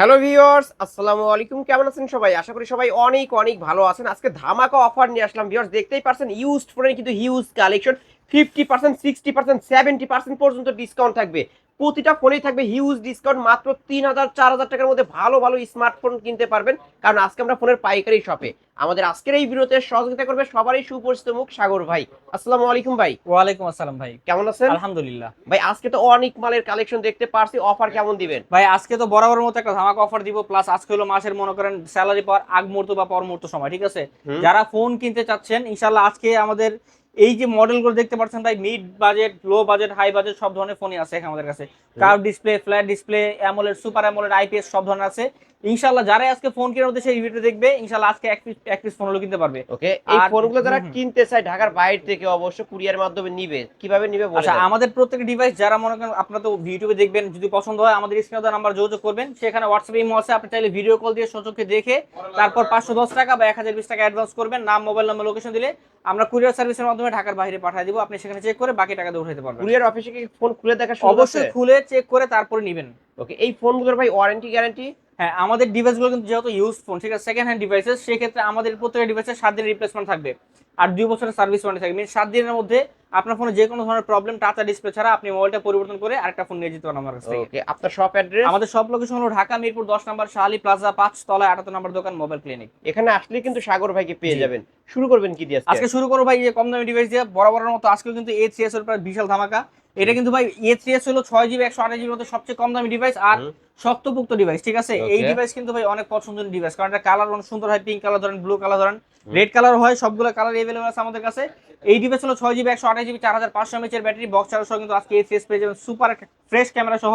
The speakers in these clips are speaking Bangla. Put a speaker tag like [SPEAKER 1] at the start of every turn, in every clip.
[SPEAKER 1] হ্যালো ভিউয়ার্স আসসালামু আলাইকুম কেমন আছেন সবাই? আশা করি সবাই অনেক অনেক ভালো আছেন। আজকে ধামাকা অফার নিয়ে আসলাম ভিউয়ার্স দেখতেই পারছেন ইউজড ফোনের কিন্তু huge collection fifty percent sixty percent seventy percent পর্যন্ত ডিসকাউন্ট থাকবে। প্রতিটা ফোনেই থাকবে হিউজ ডিসকাউন্ট মাত্র তিন হাজার চার হাজার টাকার মধ্যে ভালো ভালো স্মার্টফোন কিনতে পারবেন। কারণ আজকে আমরা ফোনের পাইকারি শপে আমাদের আজকের এই ভিডিওতে সহযোগিতা করবে সবারই সুপরিচিত মুখ সাগর ভাই। আসসালামু আলাইকুম ভাই।
[SPEAKER 2] ওয়ালাইকুম আসসালাম ভাই।
[SPEAKER 1] কেমন আছেন?
[SPEAKER 2] আলহামদুলিল্লাহ।
[SPEAKER 1] ভাই আজকে তো অনেক মালের কালেকশন দেখতে পারছি। অফার কেমন দিবেন?
[SPEAKER 2] ভাই আজকে তো বরাবর মতো একটা ধামাকা অফার দিব। প্লাস আজকে হলো মাসের মনে করেন স্যালারি পাওয়ার আগ মুহূর্ত বা পর মুহূর্ত সময় ঠিক আছে? যারা ফোন কিনতে চাচ্ছেন ইনশাল্লাহ আজকে আমাদের এই যে মডেলগুলো দেখতে পাচ্ছেন ভাই mid budget low budget high budget সব ধরনের ফোনই আছে আমাদের কাছে। Curve display flat display AMOLED super AMOLED IPS সব ধরনের আছে। ইনশাল্লাহ যারা আজকে ফোন কেনার উদ্দেশ্যে এই ভিডিও দেখবে ইনশাল্লাহ আজকে এক পিস এক পিস ফোন হলো কিনতে পারবে।
[SPEAKER 1] ওকে? এই ফোনগুলো যারা। কিনতে চায় ঢাকার বাইরে থেকে অবশ্য কুরিয়ার মাধ্যমে নিবে। কীভাবে নিবে বলে
[SPEAKER 2] আচ্ছা আমাদের প্রত্যেকটা ডিভাইস যারা মনে করেন আপনারা তো ইউটিউবে দেখবেন যদি পছন্দ হয় আমাদের স্ক্রিনে দেওয়া নাম্বার যোগাযোগ করবেন। সেখানে হোয়াটসঅ্যাপ ইমো আছে আপনি চাইলে ভিডিও কল দিয়ে সচক্ষে দেখে তারপর পাঁচশো দশ টাকা বা এক হাজার বিশ টাকা অ্যাডভান্স করবেন। নাম মোবাইল নাম্বার লোকেশন দিলে আমরা কুরিয়ার সার্ভিসের মাধ্যমে ঢাকার বাইরে পাঠিয়ে দেব। আপনি সেখানে চেক করে বাকি টাকা দিয়ে উঠাতে পারবেন।
[SPEAKER 1] কুরিয়ার অফিসে কি ফোন খুলে দেখা
[SPEAKER 2] অবশ্যই খুলে চেক করে তারপরে নেবেন।
[SPEAKER 1] ওকে এই ফোনগুলোর ভাই ওয়ারেন্টি গ্যারান্টি
[SPEAKER 2] হ্যাঁ আমাদের ডিভাইসগুলো কিন্তু যেহেতু ইউজ ফোন ঠিক আছে সেকেন্ড হ্যান্ড ডিভাইসেস সেক্ষেত্রে আমাদের প্রত্যেকটা ডিভাইসের সাত দিনের রিপ্লেসমেন্ট থাকবে। আর দুই বছরের সার্ভিস ওয়ারেন্টি থাকবে। সাত দিনের মধ্যে আপনার ফোনে যে কোনো ধরনের প্রবলেম টাচ ডিসপ্লে ছাড়া আপনি মোবাইলটা পরিবর্তন করে আরেকটা ফোন নিয়ে যেতে পারেন আমার কাছ থেকে।
[SPEAKER 1] আপনার শপ অ্যাড্রেস
[SPEAKER 2] আমাদের সব লোকেশন হলো ঢাকা মিরপুর দশ নম্বর শাহালি প্লাজা পাঁচ তলায় আটাত্তর নম্বর দোকান মোবাইল ক্লিনিক
[SPEAKER 1] এখানে আসলে কিন্তু সাগর ভাইকে পেয়ে যাবেন। শুরু করবেন কি দিয়ে আজকে?
[SPEAKER 2] শুরু করব ভাই যে কম দামি ডিভাইস দিয়ে বরাবরের মতো আজকে কিন্তু এ থ্রি এস এর বিশাল ধামাকা। এটা কিন্তু ভাই এ থ্রি এস হলো ছয় জিবি একশো আঠাশ জিবির মতো সবচেয়ে কম দামি ডিভাইস আর। শক্তপুক্ত ডিভাইস ঠিক আছে? এই ডিভাইস কিন্তু ভাই অনেক পছন্দের ডিভাইস কারণ এটা কালার অনেক সুন্দর হয় পিঙ্ক কালার ধরেন ব্লু কালার ধরেন রেড কালার হয় সবগুলো কালার এভেলেবল আছে আমাদের কাছে। এই ডিভাইস হলো ছয় জিবি একশো আঠাশ জিবি চার হাজার পাঁচশো এমএচের ব্যাটারি বক্স সহ কিন্তু আজকে এই এস পেয়ে যাবেন সুপার ফ্রেশ ক্যামেরা সহ।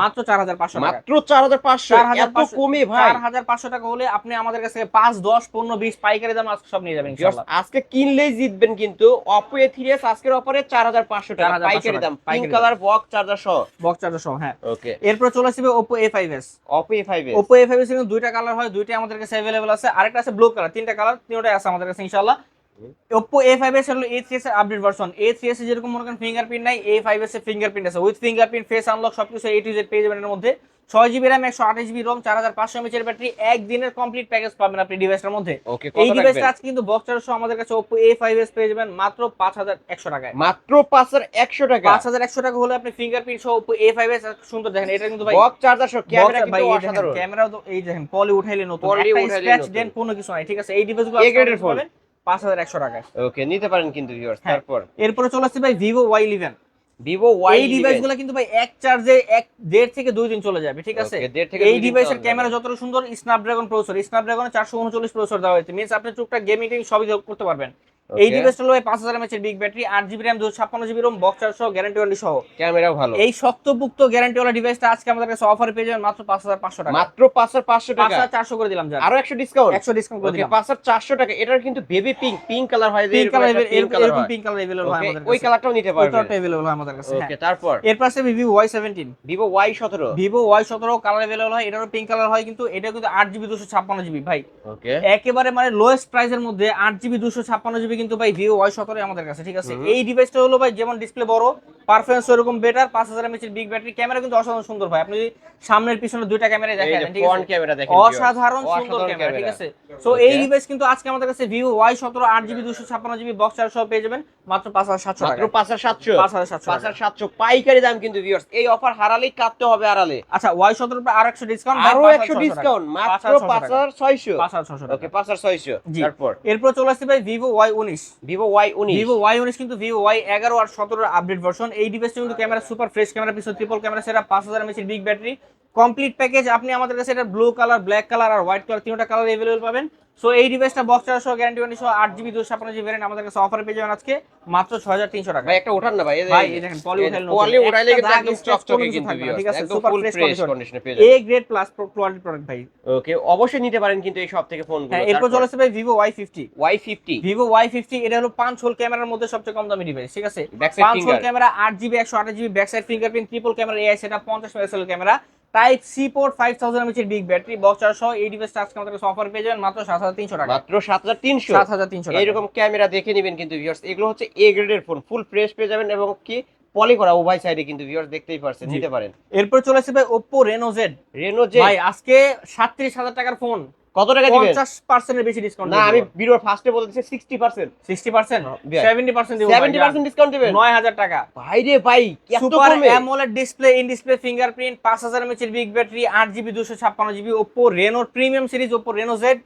[SPEAKER 2] মাত্র চার হাজার পাঁচশো
[SPEAKER 1] মাত্র চার হাজার পাঁচশো? এত কমে ভাই।
[SPEAKER 2] চার হাজার পাঁচশো টাকা হলে আপনি আমাদের কাছে পাঁচ দশ পনেরো বিশ পাইকারি দাম আজকে সব নিয়ে যাবেন
[SPEAKER 1] আজকে কিনলেই জিতবেন কিন্তু অপো এ থ্রি এস আজকের অফারে চার হাজার পাঁচশো টাকা পাইকারি দাম পিঙ্ক কালার বক্স চার্জার সহ।
[SPEAKER 2] বক্স চার্জার সহ হ্যাঁ।
[SPEAKER 1] ওকে
[SPEAKER 2] এরপর চলে আসবে Oppo A five
[SPEAKER 1] S A five
[SPEAKER 2] Oppo A five S কিন্তু দুইটা কালার হয় দুইটাই আমাদের কাছে অ্যাভেলেবল আছে। আরেকটা আছে ব্লু কালার তিনটা কালার তিনটাই আছে আমাদের কাছে ইনশাআল্লাহ। এ ফাইভ হলো এ থ্রি এস এর আপডেট ভার্সন A3s এ যেরকম মনে করেন ফিঙ্গারপ্রিন্ট নাই A5s এ ফিঙ্গারপ্রিন্ট আছে। উইথ ফিঙ্গারপ্রিন্ট ফেস আনলক সবকিছু এ টু জেড পেয়ে যাবেন এর মধ্যে। ছয় জিবি র্যাম একশো আঠাশ জিবি রোম চার হাজার পাঁচশো এমএচ এর ব্যাটারি একদিনের কমপ্লিট প্যাকেজ পাবেন আপনি ডিভাইসটার মধ্যে। এই ডিভাইসটা আজকে কিন্তু বক্স সহ আমাদের কাছে ওপো এ ফাইভ এস পেয়ে যাবেন মাত্র পাঁচ হাজার একশো টাকায়।
[SPEAKER 1] মাত্র পাঁচ হাজার একশো টাকা?
[SPEAKER 2] পাঁচ হাজার একশো টাকা হলে আপনি ফিঙ্গারপ্রিন্ট সহ ওপো এ ফাইভ এস সুন্দর দেখেন এটা কিন্তু ভাই
[SPEAKER 1] বক্স চার্জার সহ ক্যামেরা অসাধারণ।
[SPEAKER 2] ক্যামেরা তো এই দেখেন পলি উঠাইলে নতুন স্ক্র্যাচ দেন কোনো কিছু নাই ঠিক আছে? এই ডিভাইসগুলো
[SPEAKER 1] এর phone।
[SPEAKER 2] পাঁচ হাজার একশো টাকায়।
[SPEAKER 1] ওকে নিতে পারেন কিন্তু ভিউয়ার্স
[SPEAKER 2] হ্যাঁ।
[SPEAKER 1] তারপর?
[SPEAKER 2] এরপরে চলে আসছে ভাই Vivo Y eleven
[SPEAKER 1] Vivo Y
[SPEAKER 2] এই ডিভাইসগুলো কিন্তু ভাই এক চার্জে এক দেড় থেকে দুই দিন চলে যাবে ঠিক আছে? এই ডিভাইসের ক্যামেরা যতটা সুন্দর স্ন্যাপড্রাগন প্রসেসর স্ন্যাপড্রাগনে চারশো উনচল্লিশ প্রসেসর দেওয়া হয়েছে। মিনস আপনি টুকটাক গেমিং সবই করতে পারবেন। এই
[SPEAKER 1] Okay,
[SPEAKER 2] ডিভাইসটা হলো পাঁচ হাজার এমএচ এর বিগ ব্যাটারি আট জিবি র্যাম দুশো ছাপ্পান্ন জিবি রোম বক্স চার্জ সহ গ্যারান্টি ওয়ারেন্টি সহ
[SPEAKER 1] ক্যামেরাও ভালো
[SPEAKER 2] এই শক্তপুক্ত গ্যারান্টিওয়ালা ডিভাইসটা আজকে আমাদের কাছে অফারে পেয়ে যাবেন মাত্র পাঁচ হাজার পাঁচশো টাকা
[SPEAKER 1] মাত্র পাঁচ হাজার পাঁচশো
[SPEAKER 2] পাঁচ
[SPEAKER 1] টাকা
[SPEAKER 2] হাজার চারশো করে দিলাম যান
[SPEAKER 1] আরো একশো ডিসকাউন্ট
[SPEAKER 2] একশো ডিসকাউন্ট করে
[SPEAKER 1] ওকে
[SPEAKER 2] দিলাম
[SPEAKER 1] পাঁচ হাজার চারশো টাকা এটার কিন্তু বেবি পিঙ্ক পিঙ্ক কালার হয় যে
[SPEAKER 2] পিঙ্ক
[SPEAKER 1] এরকম
[SPEAKER 2] কালার
[SPEAKER 1] একটা pink color
[SPEAKER 2] এরকম
[SPEAKER 1] হয়।
[SPEAKER 2] পিঙ্ক কালার अवेलेबल হয়
[SPEAKER 1] Okay,
[SPEAKER 2] আমাদের
[SPEAKER 1] ওই
[SPEAKER 2] কাছে
[SPEAKER 1] কালারটাও নিতে পারবেন
[SPEAKER 2] ওইটাও अवेलेबल হয় আমাদের কাছে
[SPEAKER 1] ওকে
[SPEAKER 2] হ্যাঁ
[SPEAKER 1] তারপর
[SPEAKER 2] এরপর আছে Vivo Y seventeen
[SPEAKER 1] Vivo Y সতেরো
[SPEAKER 2] ভিভো ওয়াই সতেরো কালার अवेलेबल হয় এটারও পিঙ্ক কালার হয় কিন্তু এটা কিন্তু আট জিবি দুশো ছাপ্পান্ন জিবি ভাই
[SPEAKER 1] ওকে
[SPEAKER 2] একেবারে মানে লোয়েস্ট প্রাইসের মধ্যে আট জিবি দুশো ছাপ্পান্ন জিবি কিন্তু ভাই ভিভো ওয়াই সতেরো আমাদের কাছে ঠিক আছে এই ডিভাইসটা হলো ভাই যেমন ডিসপ্লে বড় পারফরমেন্স ওরকম বেটার পাঁচ হাজার এমএচ বিগ ব্যাটারি ক্যামেরা কিন্তু অসাধারণ সুন্দর ভাই আপনি সামনের পিছনে দুইটা ক্যামেরা দেখেন ঠিক আছে
[SPEAKER 1] ক্যামেরা দেখেন
[SPEAKER 2] অসাধারণ সুন্দর ক্যামেরা ঠিক আছে সো এই ডিভাইস কিন্তু আজকে আমাদের কাছে ভিভো ওয়াই সতেরো আট জিবি দুশো ছাপ্পান্ন জিবি বক্স চার্জ সহ পেয়ে যাবেন মাত্র পাঁচ হাজার সাতশো
[SPEAKER 1] মাত্র পাঁচ হাজার সাতশো
[SPEAKER 2] পাঁচ হাজার সাতশো
[SPEAKER 1] পাঁচ হাজার সাতশো পাইকারি দাম কিন্তু ভিউয়ার্স এই অফার হারালেই কাটতে হবে আড়ালে
[SPEAKER 2] আচ্ছা ওয়াই সতেরো আরও একশো ডিসকাউন্ট
[SPEAKER 1] আরও একশো ডিসকাউন্ট মাত্র পাঁচ হাজার ছয়শো
[SPEAKER 2] পাঁচ হাজার ছশো
[SPEAKER 1] ওকে পাঁচ হাজার ছয়শো। তারপর
[SPEAKER 2] এরপর চলে আসছে ভাই ভিভো ওয়াই উনিশ
[SPEAKER 1] ভিভো ওয়াই উনিশ।
[SPEAKER 2] ভিভো ওয়াই উনিশ কিন্তু ভিভো ওয়াই এগারো আর সতেরো আপডেট ভার্সন এই ডিভাইসটা কিন্তু ক্যামেরা সুপার ফ্রেশ ক্যামেরা পিছনে ট্রিপল ক্যামেরা সেটা পাঁচ হাজার mAh big battery complete package আপনি আমাদের কাছে এটা ব্লু কালার ব্ল্যাক কালার আর হোয়াইট কালার তিনটা কালার এভেলেবল পাবেন। সো এই ডিভাইসটা বক্স চার্জ সহ গ্যারান্টি ওয়ারেন্টি সহ আট জিবি দুশো ছাপ্পান্ন জিবি ভ্যারিয়েন্ট আমাদের কাছে অফারে পেয়ে যাবেন আজকে মাত্র ছয় হাজার তিনশো টাকা।
[SPEAKER 1] ভাই একটা ওঠান না ভাই এই
[SPEAKER 2] ভাই এই দেখেন পলি উঠাইলে।
[SPEAKER 1] পলি উঠাইলে কিন্তু একদম চকচকে কিন্তু
[SPEAKER 2] ঠিক আছে? সুপার ফ্রেশ কন্ডিশনে
[SPEAKER 1] পেয়ে যাবেন।
[SPEAKER 2] A grade plus quality product ভাই।
[SPEAKER 1] ওকে অবশ্যই নিতে পারেন কিন্তু এই সব থেকে ফোন
[SPEAKER 2] হ্যাঁ এরপর চলে আসছে ভাই
[SPEAKER 1] Y fifty
[SPEAKER 2] Vivo Y fifty এটা হলো পাঁচ হোল ক্যামেরার মধ্যে সবচেয়ে কম দামি ডিভাইস ঠিক আছে? পাঁচ হোল ক্যামেরা আট জিবি একশো আঠাশ GB back side fingerprint triple camera AI সেটা পঞ্চাশ megapixel camera type C port five thousand এমএচের big battery box সহ এই ডিভাইসটা আজকে আমাদের অফার পেয়ে যাবেন মাত্র সাত হাজার তিনশো টাকা।
[SPEAKER 1] মাত্র সাত হাজার তিনশো।
[SPEAKER 2] সাত হাজার তিনশো
[SPEAKER 1] এরকম ক্যামেরা দেখে নেবেন কিন্তু ভিউয়ার্স এগুলো হচ্ছে এ গ্রেডের ফোন ফুল ফ্রেশ পেয়ে যাবেন এবং কি পলি করা উভয় সাইডে কিন্তু ভিউয়ার্স দেখতেই পারছেন নিতে পারেন।
[SPEAKER 2] এরপর চলে আসছে ভাই Oppo Reno Z
[SPEAKER 1] Reno Z
[SPEAKER 2] ভাই আজকে সাতত্রিশ হাজার টাকার ফোন
[SPEAKER 1] কত টাকা দিবেন?
[SPEAKER 2] পঞ্চাশ পার্সেন্টের বেশি ডিসকাউন্ট
[SPEAKER 1] না আমি ভিডিওর ফার্স্টে বলতেছি sixty percent
[SPEAKER 2] sixty percent
[SPEAKER 1] Yeah.
[SPEAKER 2] Seventy percent
[SPEAKER 1] seventy percent discount দিবেন?
[SPEAKER 2] নয় হাজার টাকা।
[SPEAKER 1] ভাই রে ভাই super
[SPEAKER 2] AMOLED display in display fingerprint পাঁচ হাজার এমএচ এর বিগ ব্যাটারি আট GB Oppo রেনোর premium series Oppo Reno
[SPEAKER 1] Z.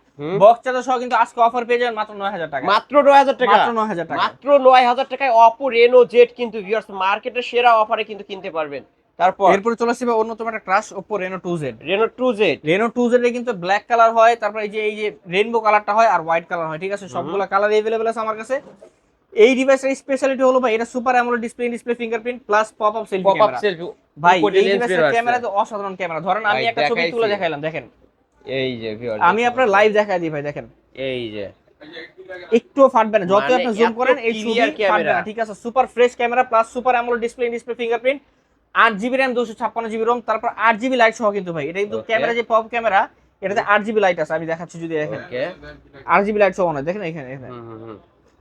[SPEAKER 2] Box charger সহ কিন্তু আজকে অফার পেয়ে যাবেন মাত্র নয় হাজার টাকা।
[SPEAKER 1] মাত্র নয় হাজার টাকা?
[SPEAKER 2] মাত্র নয় হাজার টাকা।
[SPEAKER 1] মাত্র নয় হাজার টাকায় অপো রেনো জেড কিন্তু ভিউয়ার্স মার্কেটের সেরা অফারে কিন্তু কিনতে পারবেন। তারপর?
[SPEAKER 2] এরপরে চলে আসছে অন্যতম একটা crush Oppo Reno two Z
[SPEAKER 1] Reno two Z
[SPEAKER 2] Reno two Z কিন্তু ব্ল্যাক কালার হয় তারপর এই যে এই যে রেইনবো কালারটা হয় আর হোয়াইট কালার হয় ঠিক আছে? সবগুলো কালার এভেলেবেল আছে আমার কাছে। এই ডিভাইসের স্পেশালিটি হলো ভাই এটা super AMOLED display display fingerprint plus
[SPEAKER 1] pop up
[SPEAKER 2] selfie
[SPEAKER 1] camera
[SPEAKER 2] ভাই এই ডিভাইসের ক্যামেরা তো অসাধারণ ক্যামেরা ধরেন আমি একটা ছবি তুলে দেখাইলাম দেখেন।
[SPEAKER 1] এই যে
[SPEAKER 2] আমি আপনার লাইভ দেখাই দিই ভাই দেখেন।
[SPEAKER 1] এই যে।
[SPEAKER 2] একটুও ফাটবে না যত
[SPEAKER 1] মানে
[SPEAKER 2] আপনি জুম করেন এই ছবি ফাটবে না ঠিক আছে? Super fresh camera plus super AMOLED display display fingerprint আট জিবি র্যাম দুশো ছাপ্পান্ন জিবি রোম তারপর আট জিবি লাইট সহ কিন্তু ভাই। এটা কিন্তু ক্যামেরা যে পপ ক্যামেরা এটাতে আট জিবি লাইট আছে আমি দেখাচ্ছি যদি দেখেন।
[SPEAKER 1] ওকে
[SPEAKER 2] আট জিবি লাইট সহ না দেখেন এখানে এখানে।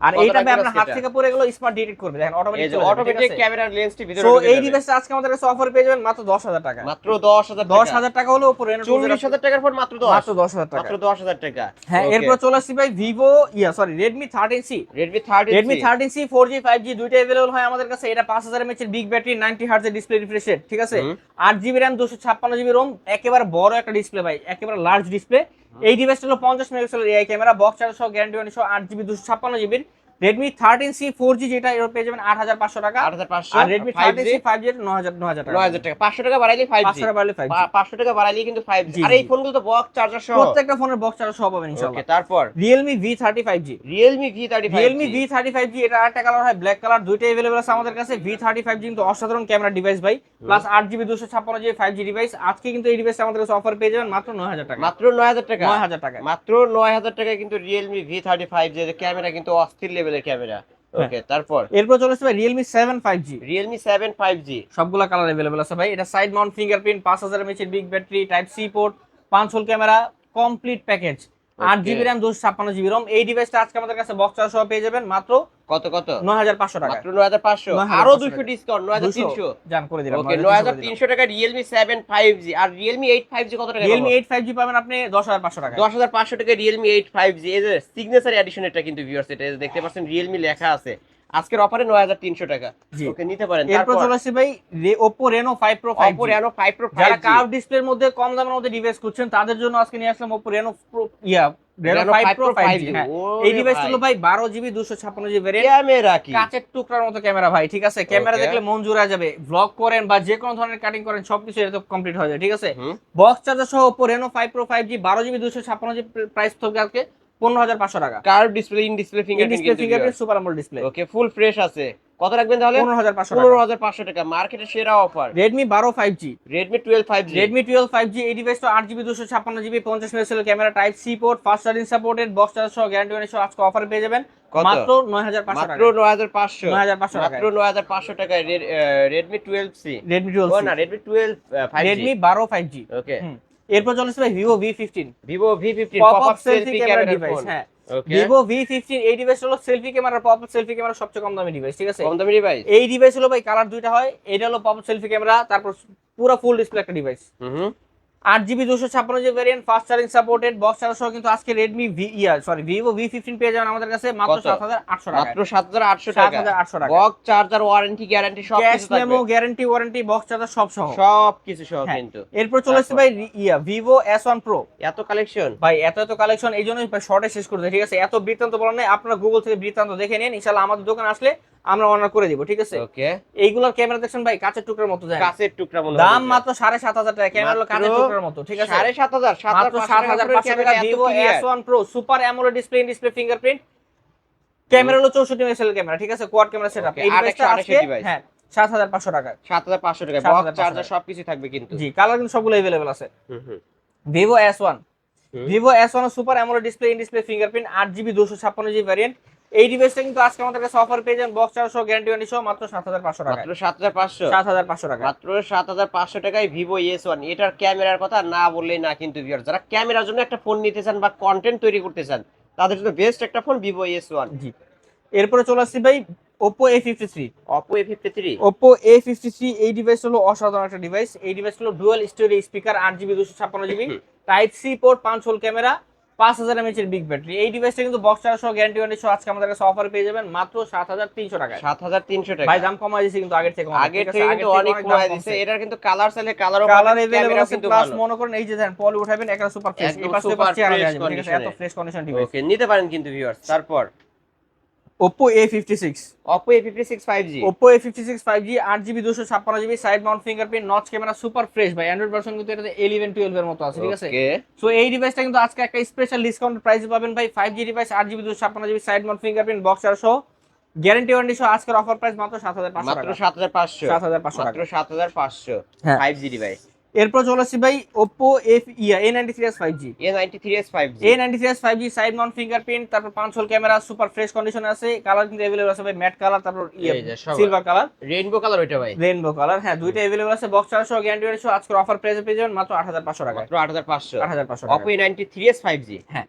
[SPEAKER 2] আর এইটা আপনার হাত থেকে পড়ে গেলো স্মার্ট ডিটেক্ট করবে। দেখেন অটোমেটিক
[SPEAKER 1] অটোমেটিক ক্যামেরার লেন্সটি ভিতরে
[SPEAKER 2] সো
[SPEAKER 1] ঢুকে
[SPEAKER 2] এই
[SPEAKER 1] যাবে।
[SPEAKER 2] ডিভাইসটা আজকে আমাদের কাছে অফার পেয়ে যাবেন মাত্র দশ হাজার টাকা।
[SPEAKER 1] মাত্র দশ হাজার
[SPEAKER 2] দশ হাজার টাকা হলো উপরে
[SPEAKER 1] চল্লিশ হাজার টাকার ফোন মাত্র দশ।
[SPEAKER 2] মাত্র দশ হাজার টাকা।
[SPEAKER 1] মাত্র দশ হাজার টাকা।
[SPEAKER 2] হ্যাঁ এরপর চলে আসছি ভাই ভিভো ইয়া
[SPEAKER 1] sorry thirty
[SPEAKER 2] Redmi thirteen C four G five G দুইটা অ্যাভেলেবল হয় আমাদের কাছে। এটা পাঁচ হাজার এমএচ এর big battery ninety hertz display refresh rate ঠিক আছে?
[SPEAKER 1] হুম।
[SPEAKER 2] আট জিবি র্যাম দুশো ছাপ্পান্ন জিবি রোম একেবারে বড় একটা ডিসপ্লে ভাই একেবারে লার্জ ডিসপ্লে এই ডিভাইসটা হলো পঞ্চাশ মেগাপিক্সেলের এআই ক্যামেরা বক্স চারশো গ্যারান্টি সহ আট জিবি দুশো ছাপ্পান্ন জিবির Redmi thirteen C four G যেটা এর পেয়ে যাবেন আট হাজার পাঁচশো টাকা।
[SPEAKER 1] আট হাজার পাঁচশো
[SPEAKER 2] আর
[SPEAKER 1] Redmi
[SPEAKER 2] thirteen
[SPEAKER 1] G
[SPEAKER 2] C five G ন হাজার ন হাজার টাকা।
[SPEAKER 1] নয় হাজার টাকা। পাঁচশো টাকা বাড়াইলে ফাইভ জি
[SPEAKER 2] পাঁচশো টাকা বাড়লে ফাইভ
[SPEAKER 1] পাঁচশো টাকা বাড়াইলে কিন্তু ফাইভ জি
[SPEAKER 2] জি,
[SPEAKER 1] আর এই ফোনগুলো তো বক্স চার্জার সহ?
[SPEAKER 2] প্রত্যেকটা ফোনের বক্স চার্জ সহ পাবেন
[SPEAKER 1] ওকে
[SPEAKER 2] ইনশাআল্লাহ
[SPEAKER 1] তারপর?
[SPEAKER 2] Realme V thirty five
[SPEAKER 1] G Realme V thirty
[SPEAKER 2] Realme V thirty five G এটা আরেকটা কালার হয় ব্ল্যাক কালার দুইটাই অ্যাভেলেবল আছে আমাদের কাছে। ভি থার্টি ফাইভ জি কিন্তু অসাধারণ ক্যামেরা ডিভাইস ভাই। প্লাস আট জিবি দুশো ছাপ্পান্ন জিবি ফাইভ জি ডিভাইস আজকে কিন্তু এই ডিভাইস আমাদের কাছে অফার পেয়ে যাবেন মাত্র নয় হাজার টাকা।
[SPEAKER 1] মাত্র নয় হাজার টাকা?
[SPEAKER 2] নয় হাজার টাকা
[SPEAKER 1] মাত্র নয় হাজার টাকায় কিন্তু রিয়েলমি ভি থার্টি ফাইভ যে ক্যামেরা কিন্তু অস্থির লেভেলের ক্যামেরা। ওকে তারপর?
[SPEAKER 2] এরপর চলে Realme seven five G
[SPEAKER 1] Realme seven five G
[SPEAKER 2] সবগুলা কালার अवेलेबल আছে ভাই। এটা সাইড মাউন্ট ফিঙ্গারপ্রিন্ট পাঁচ হাজার এমএচ এর big battery type C port পাঁচ হোল ক্যামেরা কমপ্লিট প্যাকেজ আট. জিবি র্যাম দুশো ছাপ্পান্ন জিবি রম এই ডিভাইসটা আজকে আমাদের কাছে বক্স চার্জ সহ পেয়ে যাবেন মাত্র
[SPEAKER 1] কত কত?
[SPEAKER 2] নয় হাজার পাঁচশো টাকা।
[SPEAKER 1] মাত্র নয় হাজার পাঁচশো?
[SPEAKER 2] আরও
[SPEAKER 1] দুশো ডিসকাউন্ট নয় হাজার তিনশো?
[SPEAKER 2] জান করে দিলাম
[SPEAKER 1] ওকে নয় হাজার তিনশো টাকা রিয়েলমি সেভেন ফাইভ জি আর রিয়েলমি এইট ফাইভ জি কত টাকা
[SPEAKER 2] রিয়েলমি এইট ফাইভ জি পাবেন আপনি দশ হাজার পাঁচশো টাকা
[SPEAKER 1] দশ হাজার পাঁচশো টাকা Realme eight five G signature edition এটা কিন্তু ভিউয়ার্স এটা দেখতে পাচ্ছেন রিয়েলমি লেখা আছে। আজকের অফারে নয় হাজার তিনশো টাকা। ওকে নিতে পারেন।
[SPEAKER 2] ভাই Oppo Reno five pro five
[SPEAKER 1] Oppo Reno five pro
[SPEAKER 2] যারা কার্ভ ডিসপ্লের মধ্যে কম দামের মধ্যে ডিভাইস করছেন তাদের জন্য আজকে নিয়ে আসলাম ইয়া
[SPEAKER 1] Reno
[SPEAKER 2] Reno
[SPEAKER 1] 5 Pro
[SPEAKER 2] five
[SPEAKER 1] 5G
[SPEAKER 2] G
[SPEAKER 1] ওরে
[SPEAKER 2] এই ডিভাইস
[SPEAKER 1] ভাই।
[SPEAKER 2] ভাই বারো জিবি দুশো ছাপ্পান্ন জিবি
[SPEAKER 1] ক্যামেরা কি?
[SPEAKER 2] কাচের টুকরার মতো ক্যামেরা ভাই ঠিক আছে? ক্যামেরা দেখলে মন জুড়ে যাবে। ব্লগ করেন বা যে কোনো ধরনের কাটিং করেন সবকিছু এটা কমপ্লিট হয়ে যায় ঠিক আছে? বক্স চার্জার সহ Oppo Reno five pro five G বারো জিবি দুশো ছাপ্পান্ন জিবি প্রাইস থাকবে আজকে। পনেরো হাজার পাঁচশো টাকা।
[SPEAKER 1] Curve display in display fingerprint
[SPEAKER 2] display fingerprint super AMOLED display
[SPEAKER 1] okay full fresh আছে। কত রাখবেন তাহলে?
[SPEAKER 2] পনেরো হাজার পাঁচশো
[SPEAKER 1] পনেরো হাজার পাঁচশো টাকা। মার্কেটের সেরা অফার
[SPEAKER 2] রেডমি বারো five G
[SPEAKER 1] Redmi twelve five G
[SPEAKER 2] Redmi twelve five G এই ডিভাইসটা আট জিবি দুশো ছাপ্পান্ন জিবি পঞ্চাশ মেগাপিক্সেলের camera type C port fast charging supported box charge সহ গ্যারান্টি ওয়ারেন্টি সহ আজকে অফার পেয়ে যাবেন? মাত্র নয় হাজার পাঁচশো
[SPEAKER 1] মাত্র নয় হাজার পাঁচশো।
[SPEAKER 2] 9,500 টাকায়।
[SPEAKER 1] মাত্র নয় হাজার পাঁচশো টাকায় Redmi twelve
[SPEAKER 2] C Redmi
[SPEAKER 1] twelve না রেডমি টুয়েলভ
[SPEAKER 2] রেডমি বারো ফাইভ জি
[SPEAKER 1] ওকে
[SPEAKER 2] এরপর চলে ভাই
[SPEAKER 1] Vivo
[SPEAKER 2] V
[SPEAKER 1] fifteen
[SPEAKER 2] Vivo
[SPEAKER 1] V
[SPEAKER 2] fifteen
[SPEAKER 1] pop
[SPEAKER 2] up
[SPEAKER 1] selfie
[SPEAKER 2] camera
[SPEAKER 1] device
[SPEAKER 2] হ্যাঁ। ভিভো ভি ফিফটিন এই ডিভাইস হলো selfie camera pop up selfie camera সবচেয়ে কম দামি ডিভাইস ঠিক আছে?
[SPEAKER 1] কম দামি ডিভাইস
[SPEAKER 2] এই ডিভাইস হলো ভাই কালার দুইটা হয় এটা হলো পপ আপ সেলফি ক্যামেরা তারপর পুরো ফুল ডিসপ্লে একটা ডিভাইস
[SPEAKER 1] হুম।
[SPEAKER 2] আট জিবি দুশো ছাপ্পান্ন GB variant fast charging supported box charge সহ কিন্তু আজকে রেডমি ভি ইয়া সরি ভিভো ভি ফিফটিন পেয়ে যাবেন আমাদের কাছে মাত্র? সাত হাজার আটশো টাকা
[SPEAKER 1] মাত্র সাত হাজার আটশো
[SPEAKER 2] সাত
[SPEAKER 1] টাকা
[SPEAKER 2] আটশো টাকা
[SPEAKER 1] বক্স চার্জার ওয়ারেন্টি গ্যারান্টি সব
[SPEAKER 2] cash
[SPEAKER 1] memo
[SPEAKER 2] guarantee warranty box charger সব সহ।
[SPEAKER 1] সব কিছু সহ
[SPEAKER 2] হ্যাঁ।
[SPEAKER 1] কিন্তু।
[SPEAKER 2] এরপর চলে আসছে ভাই ইয়া ভিভো এস ওয়ান প্রো
[SPEAKER 1] এত কালেকশন
[SPEAKER 2] ভাই এত এত কালেকশন এই জন্যই শর্টে শেষ করতে ঠিক আছে? এত বৃত্তান্ত বলার নেই আপনারা গুগল থেকে বৃত্তান্ত দেখে নিন আমাদের দোকান আসলে আমরা অর্ডার করে দিব ঠিক আছে?
[SPEAKER 1] ওকে
[SPEAKER 2] এইগুলোর ক্যামেরা দেখছেন ভাই কাঁচের টুকরার মতো যায়
[SPEAKER 1] কাছের টুকরা
[SPEAKER 2] দাম মাত্র সাড়ে সাত হাজার টাকা ক্যামেরা হলো কাঁচের
[SPEAKER 1] মাত্র
[SPEAKER 2] মতো ঠিক আছে? টাকা one super display display fingerprint camera হলো চৌষট্টি মেগাপিক্সেল ক্যামেরা ঠিক আছে? কোয়াড ক্যামেরা সেটআপ এই ডিভাইসটা আজকে হ্যাঁ সাত হাজার পাঁচশো টাকা
[SPEAKER 1] বক্স চার্জার সবকিছু থাকবে কিন্তু।
[SPEAKER 2] জি কালার কিন্তু সবগুলো আছে।
[SPEAKER 1] হুম, হুম।
[SPEAKER 2] Super display in display fingerprint আট জিবি দুশো ছাপ্পান্ন জিবি ভ্যারিয়েন্ট এই ডিভাইসটা কিন্তু আজকে আমাদের কাছে অফার পেয়ে যান বক্স চার্জ সহ গ্যারান্টি ওয়ারেন্টি সহ মাত্র সাত হাজার পাঁচশো টাকা
[SPEAKER 1] মাত্র সাত হাজার পাঁচশো?
[SPEAKER 2] সাত হাজার পাঁচশো টাকা
[SPEAKER 1] মাত্র সাত হাজার পাঁচশো টাকায় ভিভো এস ওয়ান এটার ক্যামেরার কথা না বললেই না কিন্তু viewers। যারা ক্যামেরার জন্য একটা ফোন নিতে চান বা কন্টেন্ট তৈরি করতে চান তাদের জন্য বেস্ট একটা phone Vivo S one
[SPEAKER 2] G. এরপরে চলে আসছি ভাই Oppo A fifty three
[SPEAKER 1] Oppo A fifty three
[SPEAKER 2] Oppo A fifty three এই ডিভাইস হলো অসাধারণ একটা ডিভাইস এই ডিভাইস হলো ডুয়াল স্টোরি স্পিকার আট জিবি দুশো ছাপ্পান্ন জিবি টাইপ সি পোর্ট পাঁচ হোল ক্যামেরা পাঁচ হাজার এমএচ এর বিগ ব্যাটারি এই ডিভাইসটা কিন্তু বক্স চার্জ সহ গ্যারান্টি ওয়ারেন্টি সহ আজকে আমাদের কাছে অফার পেয়ে যাবেন মাত্র সাত হাজার তিনশো টাকা
[SPEAKER 1] সাত হাজার তিনশো টাকা।
[SPEAKER 2] ভাই দাম কমাই দিয়েছে কিন্তু আগের থেকে
[SPEAKER 1] আগের থেকে কিন্তু অনেক
[SPEAKER 2] কমাই
[SPEAKER 1] দিচ্ছে এটার কিন্তু কালার চাইলে কালারও
[SPEAKER 2] কালার अवेलेबल আছে
[SPEAKER 1] কিন্তু
[SPEAKER 2] প্লাস মনে করেন এই যে দেখেন পলি উঠাবেন একটা সুপার ফ্রেশ এই পাশে
[SPEAKER 1] পাচ্ছি
[SPEAKER 2] পাশে ঠিক আছে এত ফ্রেশ কন্ডিশন ডিভাইস
[SPEAKER 1] ওকে নিতে পারেন কিন্তু ভিউয়ার্স তারপর
[SPEAKER 2] Oppo A fifty six
[SPEAKER 1] Oppo A fifty six five G
[SPEAKER 2] Oppo A fifty six five G আট জিবি দুশো ছাপ্পান্ন GB side mount fingerprint notch camera super fresh ভাই। অ্যান্ড্রয়েড ভার্সন কিন্তু এটাতে ইলেভেন টুয়েলভ এর মতো আছে ঠিক আছে? সো এই ডিভাইসটা কিন্তু আজকে একটা স্পেশাল ডিসকাউন্ট প্রাইসে পাবেন ভাই। ফাইভ জি ডিভাইস আট জিবি দুশো ছাপ্পান্ন GB side mount fingerprint box আর সহ। গ্যারান্টি ওয়ারেন্টি সহ আজকের অফার প্রাইস মাত্র সাত হাজার পাঁচশো
[SPEAKER 1] মাত্র
[SPEAKER 2] টাকা।
[SPEAKER 1] সাত হাজার পাঁচশো।
[SPEAKER 2] সাত হাজার পাঁচশো
[SPEAKER 1] মাত্র
[SPEAKER 2] টাকা
[SPEAKER 1] সাত হাজার পাঁচশো।
[SPEAKER 2] হ্যাঁ।
[SPEAKER 1] ফাইভ জি ডিভাইস
[SPEAKER 2] এরপর চলে আসছি ভাই Oppo F yeah A ninety three S five G
[SPEAKER 1] A ninety three S five G
[SPEAKER 2] A ninety three S five G side mount fingerprint তারপর পাঁচ hole camera super fresh condition আছে কালার কিন্তু অ্যাভেলেবল আছে ভাই ম্যাট কালার তারপর। সিলভার কালার
[SPEAKER 1] রেইনবো কালার ওইটা ভাই।
[SPEAKER 2] রেইনবো কালার হ্যাঁ দুইটা অ্যাভেলেবল আছে বক্স সহ গ্যারান্টি সহ আজকের অফার প্রাইসে পেয়ে যাবেন মাত্র আট হাজার পাঁচশো টাকা
[SPEAKER 1] মাত্র আট হাজার পাঁচশো।
[SPEAKER 2] আট হাজার পাঁচশো টাকা
[SPEAKER 1] A ninety three S five G
[SPEAKER 2] হ্যাঁ।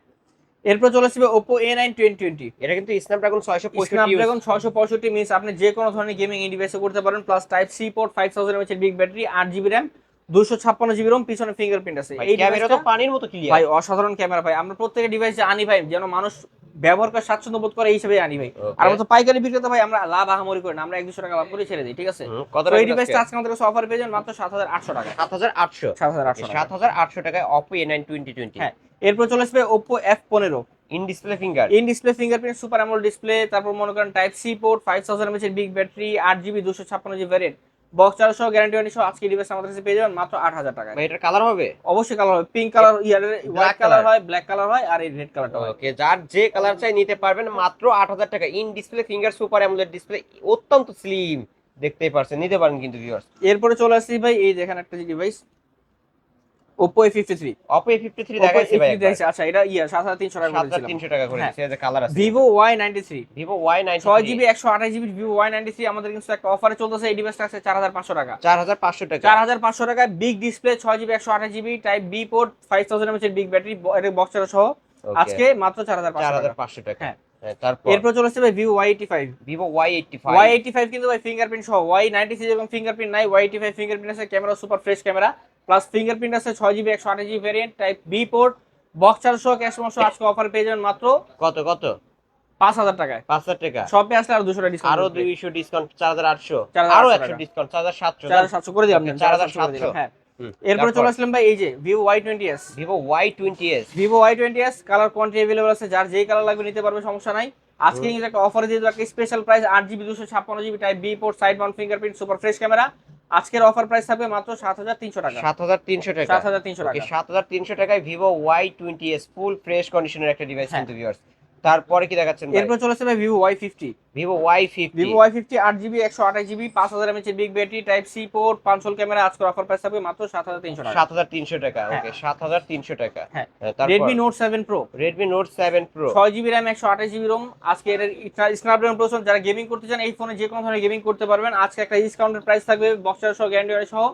[SPEAKER 2] এরপর চলে আসবে Oppo A nine twenty twenty
[SPEAKER 1] এটা কিন্তু স্ন্যাপড্রাগন ছয়শো পঁয়ষট্টি
[SPEAKER 2] স্ন্যাপড্রাগন ছয়শো পঁয়ষট্টি মিনিটস আপনি যে কোনো ধরনের গেমিং এই ডিভাইসে করতে পারেন plus type C port five thousand mAh big battery আট জিবি র্যাম দুশো ছাপ্পান্ন জিবি রোম পিছনে ফিঙ্গারপ্রিন্ট আছে। এই
[SPEAKER 1] ক্যামেরা তো পানির মতো ক্লিয়ার
[SPEAKER 2] ভাই অসাধারণ ক্যামেরা ভাই। আমরা প্রত্যেকটা ডিভাইসে আনি ভাই যেন মানুষ ব্যবহার করে স্বাচ্ছন্দ্য বোধ করে এই হিসেবে আনি ভাই. আর আমরা তো পাইকারি বিক্রেতা ভাই আমরা লাভ আহামরি করি না। আমরা এক দুশো টাকা লাভ করে ছেড়ে দিই ঠিক আছে?
[SPEAKER 1] কত
[SPEAKER 2] এই ডিভাইসটা আজকে? আমাদের কাছে অফার পেয়ে যাবেন মাত্র সাত হাজার আটশো টাকা।
[SPEAKER 1] সাত হাজার আটশো?
[SPEAKER 2] সাত হাজার আটশো
[SPEAKER 1] সাত হাজার আটশো টাকায় Oppo A nine twenty twenty
[SPEAKER 2] হ্যাঁ এরপর চলে আসবে ওপো এফ পনেরো।
[SPEAKER 1] In display finger
[SPEAKER 2] in display fingerprint super AMOLED display তারপর মনে করেন type C port five thousand mAh এর বিগ ব্যাটারি আট জিবি দুশো ছাপ্পান্ন জিবি ভ্যারিয়েন্ট বক্স সহ গ্যারান্টি ওয়ারেন্টি সহ আজকে ডিভাইস আমাদের কাছে পেয়ে যাবেন মাত্র আট হাজার টাকা
[SPEAKER 1] এটার কালার হবে?
[SPEAKER 2] অবশ্যই কালার হবে। পিঙ্ক কালার ইয়ার হোয়াইট কালার হয় ব্ল্যাক কালার হয় আর এই রেড কালারটা হয়।
[SPEAKER 1] ওকে যার যে কালার চাই নিতে পারবেন মাত্র আট হাজার টাকা। In display finger super AMOLED display অত্যন্ত স্লিম দেখতেই পারছেন নিতে পারেন কিন্তু ভিউয়ার্স
[SPEAKER 2] এরপরে চলে আসছি ভাই এই দেখেন একটা device fifty
[SPEAKER 1] three Oppo A fifty three ভাই
[SPEAKER 2] আচ্ছা এটা ইয়া সাত হাজার তিনশো টাকা
[SPEAKER 1] সাত হাজার তিনশো টাকা করে
[SPEAKER 2] হ্যাঁ।
[SPEAKER 1] যে কালার আছে।
[SPEAKER 2] ছয় জিবি একশো আঠাশ GB Vivo Y ninety three আমাদের কিন্তু একটা অফারে চলতেছে এই ডিভাইসটা আছে চার হাজার পাঁচশো টাকা।
[SPEAKER 1] চার হাজার পাঁচশো টাকা।
[SPEAKER 2] চার হাজার পাঁচশো টাকায় বিগ ডিসপ্লে ছয় জিবি একশো আঠাশ GB type B port five thousand mAh big battery box সহ। আজকে মাত্র চার হাজার
[SPEAKER 1] চার
[SPEAKER 2] পাঁচশো
[SPEAKER 1] হাজার
[SPEAKER 2] টাকা
[SPEAKER 1] পাঁচশো টাকা।
[SPEAKER 2] হ্যাঁ।
[SPEAKER 1] হ্যাঁ, তারপর?
[SPEAKER 2] এরপর চলে আসছে ভাই Vivo Y eighty
[SPEAKER 1] five Vivo Y
[SPEAKER 2] eighty
[SPEAKER 1] Y
[SPEAKER 2] eighty five কিন্তু ভাই ফিঙ্গারপ্রিন্ট সহ। ওয়াই নাইনটি সিক্স এবং ফিঙ্গারপ্রিন্ট নাই। ওয়াই এইটি ফাইভ ফিঙ্গারপ্রিন্ট আছে camera super fresh camera plus fingerprint আছে ছয় জিবি একশো আঠাশ GB variant type B port box সহ ক্যাশ সহ আজকে অফার পেয়ে যাবেন মাত্র
[SPEAKER 1] কত কত?
[SPEAKER 2] পাঁচ হাজার টাকায়।
[SPEAKER 1] পাঁচ হাজার টাকা।
[SPEAKER 2] শপে আসলে আরও দুশো টাকা
[SPEAKER 1] আরও দুইশো ডিসকাউন্ট চার হাজার আটশো।
[SPEAKER 2] 4,800 আরও
[SPEAKER 1] একশো ডিসকাউন্ট চার হাজার সাতশো।
[SPEAKER 2] চার হাজার সাতশো করে দিলাম
[SPEAKER 1] Okay,
[SPEAKER 2] চার হাজার সাতশো হ্যাঁ। এরপরে চলে আসলাম ভাই এই যে Vivo Y twenty S
[SPEAKER 1] Vivo Y twenty S
[SPEAKER 2] Vivo Y twenty S colour quantity available আছে যার যেই কালার লাগবে নিতে পারবে সমস্যা নাই। আজকে কিন্তু একটা অফারে দিয়ে দেবো একটা স্পেশাল প্রাইস আট জিবি দুশো ছাপ্পান্ন GB type B port side mount fingerprint super fresh camera আজকের অফার প্রাইস থাকবে মাত্র সাত হাজার তিনশো টাকা।
[SPEAKER 1] সাত হাজার তিনশো টাকা।
[SPEAKER 2] সাত হাজার তিনশো টাকা।
[SPEAKER 1] সাত হাজার তিনশো টাকায় Vivo Y twenty S full fresh কন্ডিশনের একটা ডিভাইস
[SPEAKER 2] হ্যাঁ।
[SPEAKER 1] কিন্তু ভিউয়ার্স তারপরে কি দেখাচ্ছেন
[SPEAKER 2] এরপর চলে ভাই Vivo Y fifty
[SPEAKER 1] Vivo Y fifty
[SPEAKER 2] Vivo Y fifty আট জিবি একশো আঠাশ জিবি পাঁচ হাজার mAh big battery type C port পাঁচশোল camera আজকের অফার প্রাইস থাকবে মাত্র সাত হাজার তিনশো টাকা।
[SPEAKER 1] সাত হাজার তিনশো টাকা
[SPEAKER 2] হ্যাঁ।
[SPEAKER 1] ওকে সাত হাজার তিনশো টাকা।
[SPEAKER 2] হ্যাঁ। Redmi Note seven pro
[SPEAKER 1] Redmi Note seven pro
[SPEAKER 2] ছয় জিবি র্যাম একশো আঠাশ জিবি রোম আজকে এর স্ন্যাপড্রাগন প্রসেসর যারা গেমিং করতে চান এই ফোনে যে কোনো ধরনের গেমিং করতে পারবেন। আজকে একটা ডিসকাউন্টের প্রাইস থাকবে বক্সার সহ গ্যারান্টি সহ।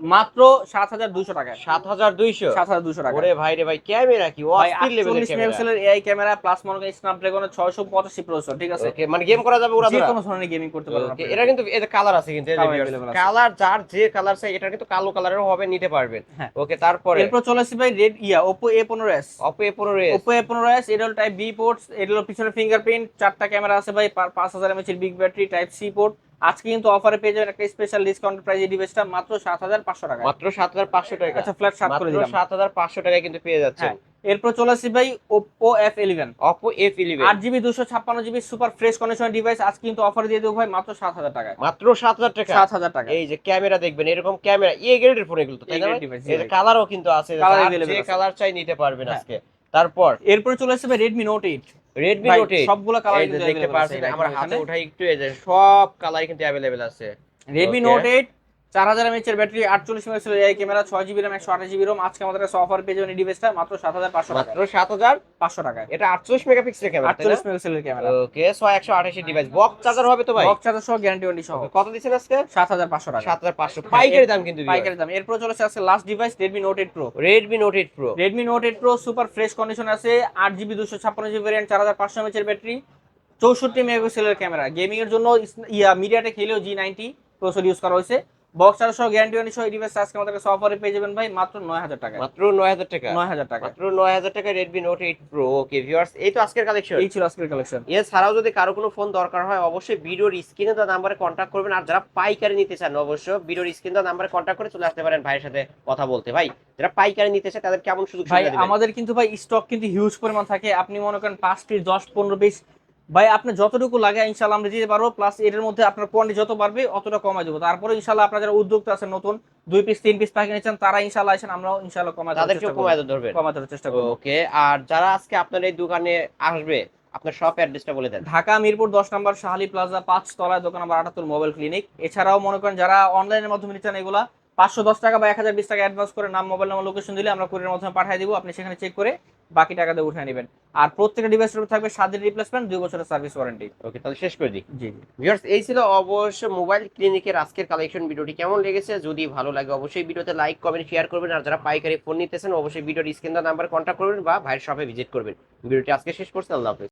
[SPEAKER 2] মাত্র সাত হাজার দুশো টাকায়।
[SPEAKER 1] সাত হাজার দুইশো?
[SPEAKER 2] সাত হাজার টাকা
[SPEAKER 1] ওরে ভাই রে ভাই ক্যামেরা কি?
[SPEAKER 2] ভাই
[SPEAKER 1] অস্থির লেভেলের ক্যামেরা।
[SPEAKER 2] এআই ক্যামেরা প্লাস মনে করেন স্ন্যাপড্রাগনের ছয়শো পঁচাশি প্রসেসর ঠিক আছে?
[SPEAKER 1] মানে গেম করা যাবে ওরা
[SPEAKER 2] যে কোনো ধরনের গেমিং করতে পারবেন
[SPEAKER 1] এটা কিন্তু এর কালার আছে কিন্তু যার যে কালার চাই এটা কিন্তু কালো কালারেরও হবে নিতে পারবেন।
[SPEAKER 2] হ্যাঁ।
[SPEAKER 1] ওকে তারপরে?
[SPEAKER 2] এরপর চলে আসছি ভাই রেড ইয়া ওপো এ পনেরো এস
[SPEAKER 1] অপো এ পনেরো এস
[SPEAKER 2] ওপো এ পনেরো এস এটা টাইপ বি পোর্টস এটা হলো পিছনে ফিঙ্গারপ্রিন্ট চারটা ক্যামেরা আছে ভাই পাঁচ হাজার mAh big battery type C port আজকে কিন্তু অফারে পেয়ে যাবেন একটা স্পেশাল ডিসকাউন্ট প্রাইস এই ডিভাইসটা মাত্র সাত হাজার পাঁচশো টাকা।
[SPEAKER 1] মাত্র সাত হাজার পাঁচশো টাকা।
[SPEAKER 2] আচ্ছা ফ্ল্যাট সাত করে দিলাম।
[SPEAKER 1] সাত হাজার পাঁচশো টাকায় কিন্তু পেয়ে যাচ্ছে
[SPEAKER 2] হ্যাঁ এরপর চলে আসছি ভাই ইলেভেন আট জিবি দুশো ছাপ্পান্ন GB super fresh condition device আজকে কিন্তু অফার দিয়ে দেবো ভাই মাত্র সাত হাজার টাকায়।
[SPEAKER 1] মাত্র সাত হাজার টাকা?
[SPEAKER 2] সাত হাজার টাকা।
[SPEAKER 1] এই যে ক্যামেরা দেখবেন এরকম ক্যামেরা এ গ্রেডের ফোন এগুলো তো তাই না এই যে কালারও কিন্তু আছে যে কালার চাই নিতে পারবেন
[SPEAKER 2] হ্যাঁ।
[SPEAKER 1] আজকে। তারপর?
[SPEAKER 2] এরপর চলে আসছে ভাই Redmi Note
[SPEAKER 1] eight
[SPEAKER 2] Redmi
[SPEAKER 1] Note
[SPEAKER 2] সবগুলো কালার
[SPEAKER 1] কিন্তু দেখতে পাচ্ছেন আমার হাতে উঠাই একটু এই যে সব কালার কিন্তু অ্যাভেলেবেল আছে।
[SPEAKER 2] রেডমি নোট এইট চার হাজার এমএচ এর ব্যাটারি আটচল্লিশ মেগাপিক্সেল এই ক্যামেরা ছয় জিবি র্যাম একশো আঠাশ জিবি রোম আজকে আমাদের কাছে অফার পেয়ে যাবেন এই ডিভাইসটা মাত্র সাত হাজার পাঁচশো টাকা
[SPEAKER 1] সাত হাজার
[SPEAKER 2] পাঁচশো টাকায়।
[SPEAKER 1] এটা আটচল্লিশ ক্যামেরা
[SPEAKER 2] আটচল্লিশ মেগাপিক্সেলের ক্যামেরা
[SPEAKER 1] ওকে ছয় একশো ডিভাইস বক্স চার্জার হবে তো ভাই?
[SPEAKER 2] বক্স চার্জার সহ গ্যারান্টি ওয়ারেন্টি সহ।
[SPEAKER 1] কত দিচ্ছেন আজকে?
[SPEAKER 2] সাত হাজার পাঁচশো টাকা
[SPEAKER 1] সাত হাজার পাঁচশো। পাইকারি দাম কিন্তু
[SPEAKER 2] পাইকারি দাম। এরপর চলে আসছে last device Redmi Note eight pro
[SPEAKER 1] Redmi Note eight pro
[SPEAKER 2] Redmi Note eight pro super fresh condition আছে আট জিবি দুশো ছাপ্পান্ন জিবি ভ্যারিয়েন্ট চার হাজার পাঁচশো এমএচ এর ব্যাটারি চৌষট্টি মেগাপিক্সেলের ক্যামেরা গেমিং এর জন্য ইয়া MediaTek Helio G ninety processor use করা হয়েছে। বক্স চার্জ সহ গ্যারান্টি ওয়ারেন্টি সহ ডিভাইস আজকে আমাদের কাছে অফারে পেয়ে যাবেন ভাই মাত্র নয় হাজার টাকা
[SPEAKER 1] মাত্র নয় হাজার টাকা?
[SPEAKER 2] নয় হাজার টাকা
[SPEAKER 1] মাত্র নয় হাজার টাকা Redmi Note eight pro okay viewers এই তো আজকের কালেকশন
[SPEAKER 2] এই ছিল আজকের কালেকশন
[SPEAKER 1] এছাড়াও যদি কারও কোনো ফোন দরকার হয় অবশ্যই ভিডিওর স্ক্রিনে দেওয়া নাম্বারে কন্ট্যাক্ট করবেন আর যারা পাইকারি নিতে চান অবশ্য ভিডিওর স্ক্রিনে দেওয়া নাম্বারে কন্ট্যাক্ট করে চলে আসতে পারেন ভাইয়ের সাথে কথা বলতে। ভাই যারা পাইকারি নিতে চায় তাদের কেমন সুযোগ
[SPEAKER 2] ভাই
[SPEAKER 1] সুবিধা দিবেন?
[SPEAKER 2] আমাদের কিন্তু ভাই স্টক কিন্তু হিউজ পরিমাণ থাকে। আপনি মনে করেন পাঁচ পিস দশ পনেরো পিস ভাই আপনি যতটুকু লাগে ইনশাল্লাহ আমরা দিতে পারব প্লাস এর মধ্যে আপনার কোয়ান্টিটি যত বাড়বে অতটা কমাই দেবো। তারপরে ইনশাল্লাহ আপনার যারা উদ্যোক্তা আছেন নতুন দুই পিস তিন পিস প্যাকেট নিচ্ছেন তারা ইনশাল্লাহ আসেন আমরাও ইনশাল্লাহ চেষ্টা করব। কমাই দেওয়ার চেষ্টা করব।
[SPEAKER 1] ওকে আর যারা আজকে আপনার এই দোকানে আসবে আপনার শপ অ্যাড্রেসটা বলে দেন।
[SPEAKER 2] ঢাকা মিরপুর দশ নম্বর শাহালি প্লাজা পাঁচ তলায় দোকান নম্বর আটাত্তর মোবাইল ক্লিনিক এছাড়াও মনে করেন যারা অনলাইনের মাধ্যমে নিচ্ছেন এগুলা পাঁচশো দশ টাকা বা এক হাজার বিশ টাকা অ্যাডভান্স করে নাম মোবাইল নাম্বার লোকেশন দিলে আমরা কুরিয়ার মাধ্যমে পাঠিয়ে দিব। আপনি সেখানে চেক করে বাকি টাকা দিয়ে উঠে নেবেন। আর প্রত্যেকটা ডিভাইসের উপর থাকবে সাত দিন রিপ্লেসমেন্ট দুই বছরের সার্ভিস ওয়ারেন্টি
[SPEAKER 1] ওকে তাহলে শেষ করে দিই।
[SPEAKER 2] জি
[SPEAKER 1] ভিউয়ার্স এই ছিল অবশ্য মোবাইল ক্লিনিকের আজকের কালেকশন ভিডিওটি। কেমন লেগেছে? যদি ভালো লাগে অবশ্যই ভিডিওতে লাইক কমেন্ট শেয়ার করবেন। আর যারা পাইকারি ফোন নিতেছেন অবশ্যই ভিডিওর স্ক্রিন নাম্বার কন্ট্যাক্ট করবেন বা ভাইয়ের শপে ভিজিট করবেন। ভিডিওটি আজকে শেষ করছি আল্লাহ হাফেজ।